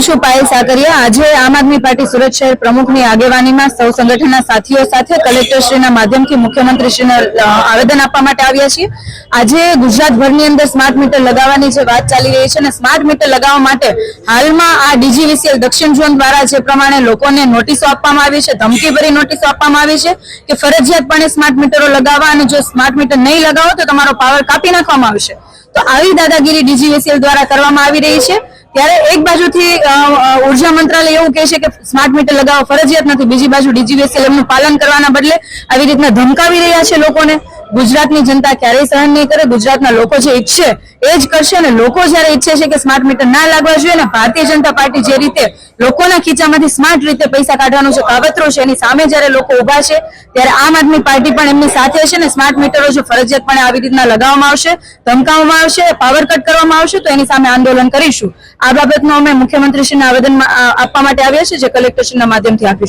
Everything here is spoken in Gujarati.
છું પાયલ સાકરિયા, આજે આમ આદમી પાર્ટી સુરત શહેર પ્રમુખની આગેવાનીમાં સૌ સંગઠનના સાથીઓ સાથે કલેક્ટરશ્રીના માધ્યમથી મુખ્યમંત્રીશ્રીને આવેદન આપવા માટે આવ્યા છીએ. આજે ગુજરાતભરની અંદર સ્માર્ટ મીટર લગાવવાની જે વાત ચાલી રહી છે અને સ્માર્ટ મીટર લગાવવા માટે હાલમાં આ ડીજીવીસીએલ દક્ષિણ ઝોન દ્વારા જે પ્રમાણે લોકોને નોટિસો આપવામાં આવી છે, ધમકીભરી નોટિસો આપવામાં આવી છે કે ફરજિયાતપણે સ્માર્ટ મીટરો લગાવવા અને જો સ્માર્ટ મીટર નહીં લગાવો તો તમારો પાવર કાપી નાખવામાં આવશે. તો આવી દાદાગીરી ડીજીવીસીએલ દ્વારા કરવામાં આવી રહી છે. ત્યારે એક બાજુથી ઊર્જા મંત્રાલય એવું કહે છે કે સ્માર્ટ મીટર લગાવવા ફરજિયાત નથી. બીજી બાજુ ડીજીવીએસએલ એમનું પાલન કરવાના બદલે આવી રીતના ધમકાવી રહ્યા છે લોકોને. ગુજરાતની જનતા ક્યારેય સહન નહીં કરે, ગુજરાતના લોકો જે ઈચ્છે એ જ કરશે અને લોકો જ્યારે ઈચ્છે છે કે સ્માર્ટ મીટર ના લાગવા જોઈએ અને ભારતીય જનતા પાર્ટી જે રીતે લોકોના ખીચામાંથી સ્માર્ટ રીતે પૈસા કાઢવાનું જે કાવતરો છે, એની સામે જ્યારે લોકો ઊભા છે, ત્યારે આમ આદમી પાર્ટી પણ એમની સાથે છે ને સ્માર્ટ મીટરો જો ફરજિયાતપણે આવી રીતના લગાવવામાં આવશે, ધમકાવવામાં આવશે પાવર કટ કરવામાં આવશે, તો એની સામે આંદોલન કરીશું. આ બાબતનું અમે મુખ્યમંત્રીશ્રીને આવેદન આપવા માટે આવ્યા છે જે કલેક્ટરશ્રીના માધ્યમથી આપીશું.